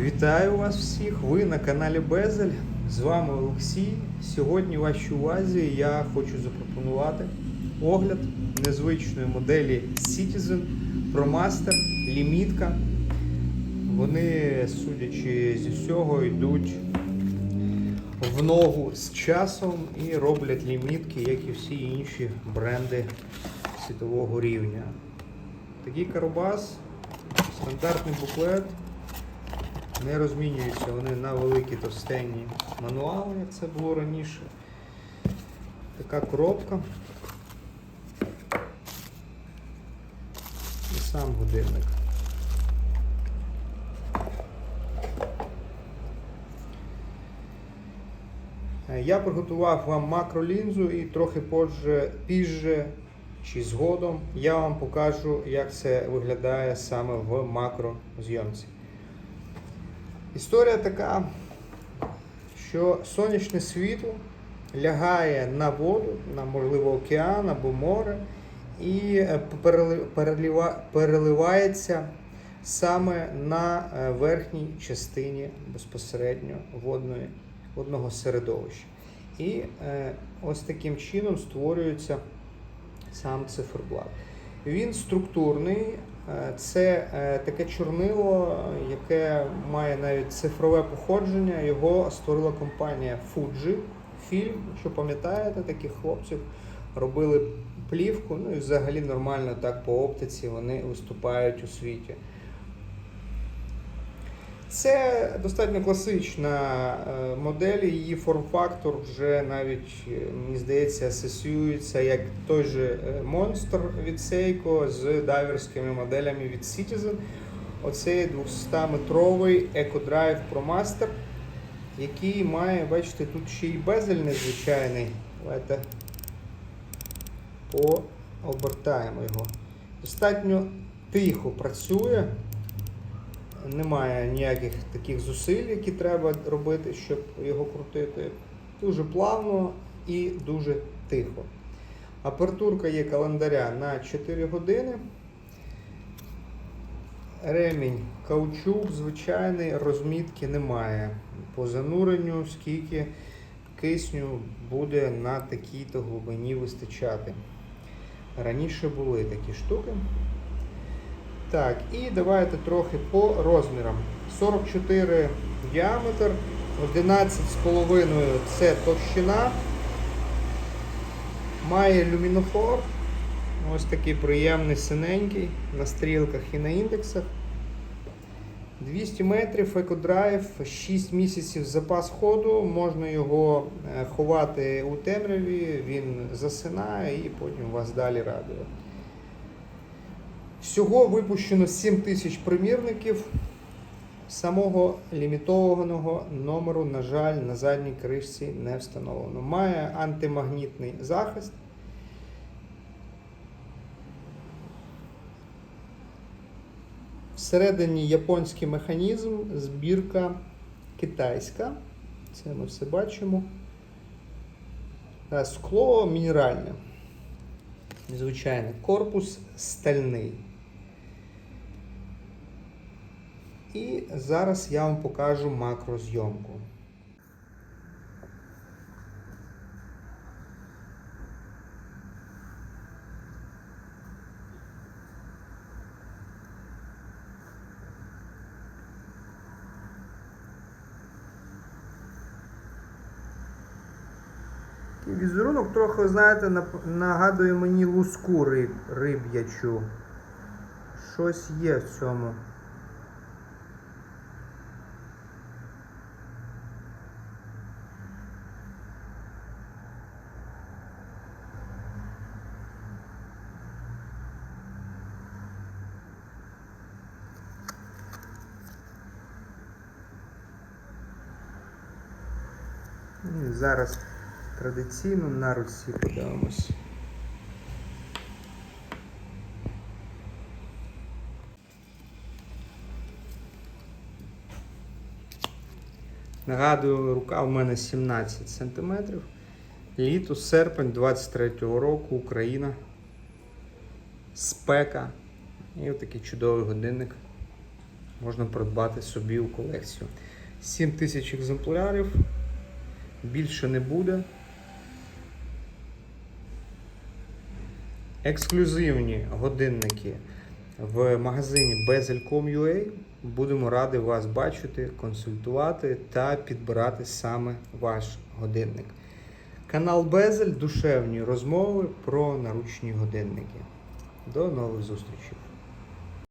Вітаю вас всіх! Ви на каналі Безель. З вами Олексій. Сьогодні вашій увазі я хочу запропонувати огляд незвичної моделі Citizen ProMaster лімітка. Вони, судячи зі всього, йдуть в ногу з часом і роблять лімітки, як і всі інші бренди світового рівня. Такий карабас, стандартний буклет. Не розмінюються вони на великі товстенні мануали, як це було раніше. Така коробка. І сам годинник. Е, Я приготував вам макролінзу і трохи позже, пізже чи згодом я вам покажу, як це виглядає саме в макрозйомці. Історія така, що сонячне світло лягає на воду, на можливо океан або море, і е, перели- перелива- переливається саме на е, верхній частині безпосередньо водної, водного середовища. І е, ось таким чином створюється сам циферблат. Він структурний, е, це е, таке чорнило, яке має навіть цифрове походження. Його створила компанія Fuji. Фільм, Що пам'ятаєте, таких хлопців робили плівку, ну і взагалі нормально так по оптиці вони виступають у світі. Це достатньо класична е, модель, її форм-фактор вже навіть, е, мені здається, асоціюється як той же е, монстр від Seiko з дайверськими моделями від Citizen. Оцей 200-метровий EcoDrive ProMaster, який має, бачите, тут ще й безель незвичайний. Давайте пообертаємо його. Достатньо тихо працює немає ніяких таких зусиль, які треба робити, щоб його крутити. Дуже плавно і дуже тихо. Апертурка є календаря на 4 години. Ремінь каучук, звичайний, розмітки немає. По зануренню, скільки кисню буде на такій-то глибині вистачати. Раніше були такі штуки. Так, і давайте трохи по розмірам. 44 діаметр, 11,5 це товщина. Має люмінофор. Ось такий приємний синенький на стрілках і на індексах. 200 метрів екодрайв, 6 місяців запас ходу, можна його е, ховати у темряві, він засинає і потім вас далі радує. Всього випущено 7 тисяч примірників. Самого лімітованого номеру, на жаль, на задній кришці не встановлено. Має антимагнітний захист. Всередині японський механізм, збірка китайська. Це ми все бачимо. Е, Скло мінеральне. Звичайно, корпус стальний. І зараз я вам покажу макрозйомку. Такий Візерунок трохи, знаєте, нагадує мені луску риб, риб'ячу. Щось є в цьому. І зараз традиційно на руці подивимось. Нагадую, рука в мене 17 см. Літо, серпень 23-го року, Україна. Спека. І отакий чудовий годинник можна придбати собі у колекцію. 7 тисяч екземплярів. Більше не буде. Ексклюзивні годинники в магазині bezel.com.ua. Будемо раді вас бачити, консультувати та підбирати саме ваш годинник. Канал Безель душевні розмови про наручні годинники. До нових зустрічей!